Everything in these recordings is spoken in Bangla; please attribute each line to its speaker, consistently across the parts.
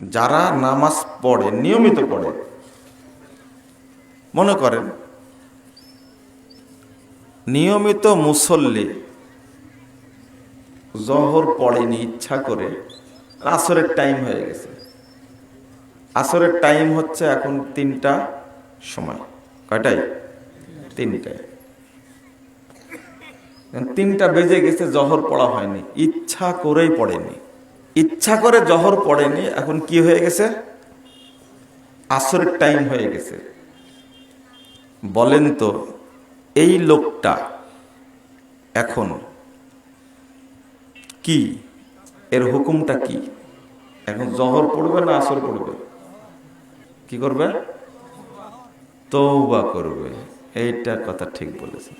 Speaker 1: যারা নামাজ পড়ে, নিয়মিত পড়ে, মনে করেন, নিয়মিত মুসল্লি জহর পড়েনি, ইচ্ছা করে, আসরের টাইম হয়ে গেছে। আসরের টাইম হচ্ছে এখন তিনটা সময়। কয়টাই তিনটায়। তিনটা বেজে গেছে, জহর পড়া হয়নি, ইচ্ছা করেই পড়েনি। ইচ্ছা করে জহর পড়েনি, এখন কি হয়ে গেছে? আসরের টাইম হয়ে গেছে। বলেন তো, এই লোকটা এখন কি? এর হুকুমটা কি? এখন জহর পড়বে না আসর পড়বে? কি করবে? তৌবা করবে। এইটা কথা ঠিক বলেছে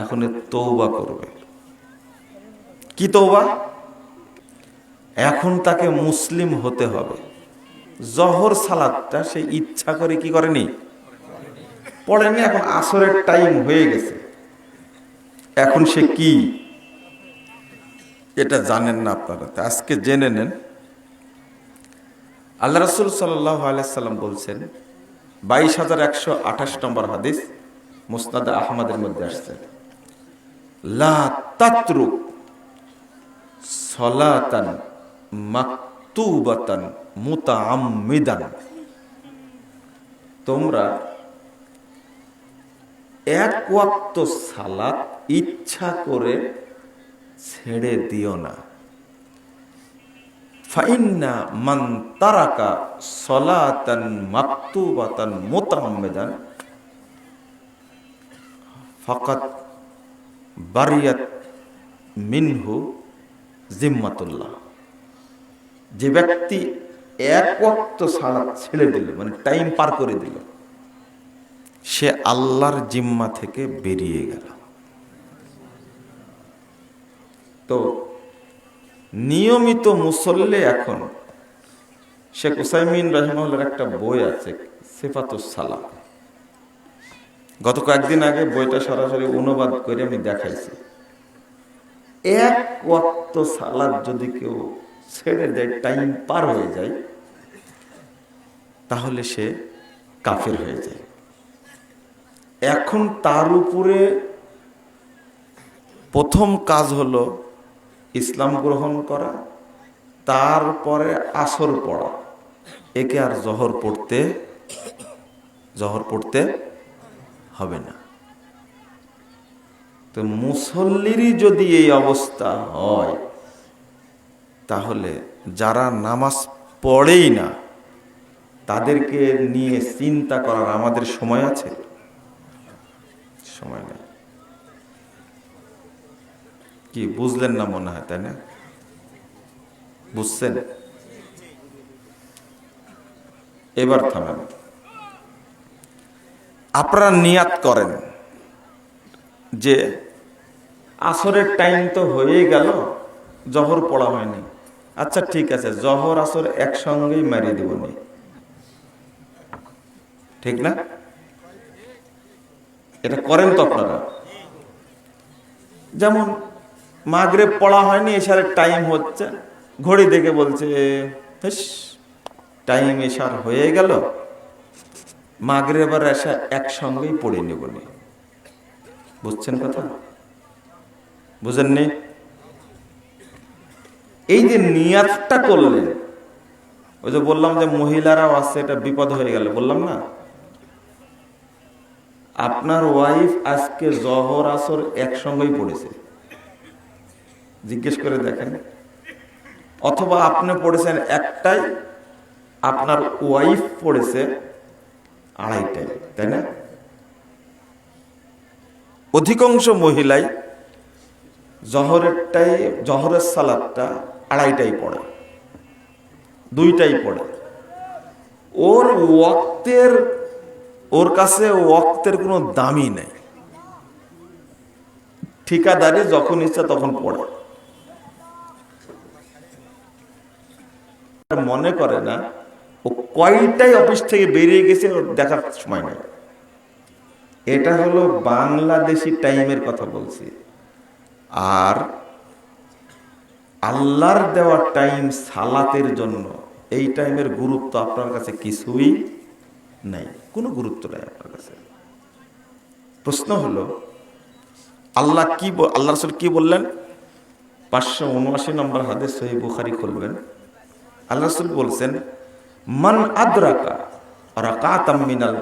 Speaker 1: এখন তৌবা করবে। কি তৌবা এখন তাকে মুসলিম হতে হবে। জহর সালাদটা সে ইচ্ছা করে কি করেনি? পড়েনি, এখন আসরের টাইম হয়ে গেছে। এখন সে কি? এটা জানেন না আপনারা আজকে জেনে নেন। আল্লাহ রসুল সাল্লাহ বলছেন, বাইশ হাজার একশো আঠাশ নম্বর হাদিস মুস্তাদ আহমদের মধ্যে আসছে। লা তাত্রুক সলাতান মাকতুবাতান, মুতাআম্মিদান। তোমরা এক ওয়াক্ত সালাত ইচ্ছা করে ছেড়ে দিও না। ফাইন্না মান তারাকা সলাতান মাকতুবাতান, মুতাআম্মিদান। ফাকাত বারিয়াত মিনহু জিম্মাতুল্লাহ। যে ব্যক্তি এক ওয়াক্ত ছেড়ে দিল মানে টাইম পার করে দিল, সে আল্লাহর জিম্মা থেকে বেরিয়ে গেল। তো নিয়মিত মুসল্লি এখন, শেখ উসাইমিন রহমাউল্লার একটা বই আছে, সেফাতুস সালাম। গত কয়েকদিন আগে বইটা সরাসরি অনুবাদ করে আমি দেখাইছি। এক ওয়াক্ত সালাদ যদি কেউ ছেড়ে দেয় টাইম পার হয়ে যায়, তাহলে সে কাফের হয়ে যায়। এখন তার উপরে প্রথম কাজ হলো ইসলাম গ্রহণ করা, তারপরে আসর পড়া। একে আর জহর পড়তে জহর পড়তে হবে না। তো মুসল্লিরই যদি এই অবস্থা হয় তাহলে যারা নামাজ পড়েই না, তাদেরকে নিয়ে চিন্তা করার আমাদের সময় আছে? সময় নেই। কি, বুঝলেন না মনে হয়, তাই না? বুঝছেন? এবার থামেন। আপনারা নিয়াত করেন যে, আসরের টাইম তো হয়ে গেল, জহর পড়া হয়নি। আচ্ছা ঠিক আছে, জহর, আসর একসঙ্গেই মারিয়ে দেব ঠিক না? এটা করেন তো আপনারা। যেমন মাগরে পড়া হয়নি এসারের টাইম হচ্ছে, ঘড়ি দেখে বলছে টাইম এসার হয়ে গেল। মাগরে এবার এসা একসঙ্গেই পড়ে নেব বুঝছেন কথা? বুঝেননি? এই যে নিয়াতটা করলেন, ওই যে বললাম যে মহিলারাও আছে, এটা বিপদ হয়ে গেল, বললাম না? আপনার ওয়াইফ আজকে জহর, আসর একসঙ্গেই পড়েছে। জিজ্ঞেস করে দেখেন। অথবা আপনি পড়েছেন একটাই, আপনার ওয়াইফ পড়েছে আড়াইটাই, তাই না? অধিকাংশ মহিলাই জহরেরটাই, জহরের সালাদটা আড়াইটাই পড়ে। দুইটাই পড়ে। ওর ওয়াক্তের, ওর কাছে ওয়াক্তের কোনো দামই নেই। ঠিকাদারি যখন ইচ্ছা তখন পড়ে। মনে করে না, ও কয়টাই অফিস থেকে বেরিয়ে গেছে ওর দেখার সময় নেই। এটা হলো বাংলাদেশি টাইমের কথা বলছি। আর আল্লাহর দেওয়া টাইম সালাতের জন্য, এই টাইমের গুরুত্ব আপনার কাছে কিছুই নাই। কোনো গুরুত্ব নাই আপনার কাছে। প্রশ্ন হলো, আল্লাহ কি আল্লাহ রসুল কি বললেন? পাঁচশো উনআশি নম্বর হাতে সহি বুখারি খুলবেন। আল্লাহ রসুল বলছেন, মান আদ্রাকা রাকাতাম মিনাল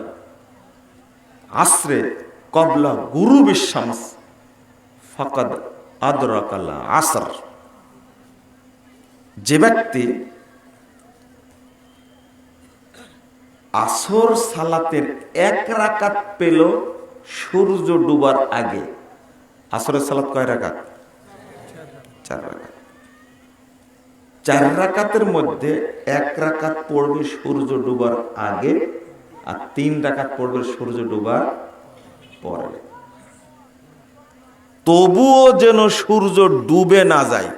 Speaker 1: আসরে কবলা গুরু বিশ্বামস ফাকাদ আদরাকাল্লা আসর। যে ব্যক্তি আসর সালাতের এক রাকাত পেল, সূর্য ডুবার আগে। আসরের সালাত কয় রাকাত? চার রাকাত। চার রাকাতের মধ্যে এক রাকাত পড়বে সূর্য ডুবার আগে আর তিন রাকাত পড়বে সূর্য ডুবার পরে। তবুও যেন সূর্য ডুবে না যায়।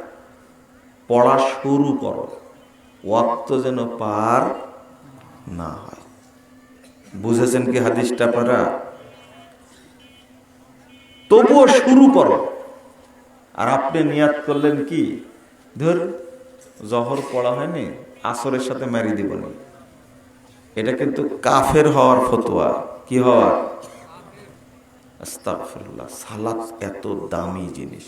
Speaker 1: পড়া শুরু করো। ওয়াক্ত যেন পার না হয়। বুঝেছেন কি হাদিসটা আপনারা তবুও শুরু করো। আর আপনি নিয়াত করলেন কি? ধর, জহর পড়া হয়নি, আসরের সাথে মারি দিব এটা কিন্তু কাফের হওয়ার ফতোয়া। কি হওয়ার? আস্তাগফিরুল্লাহ সালাত এত দামি জিনিস।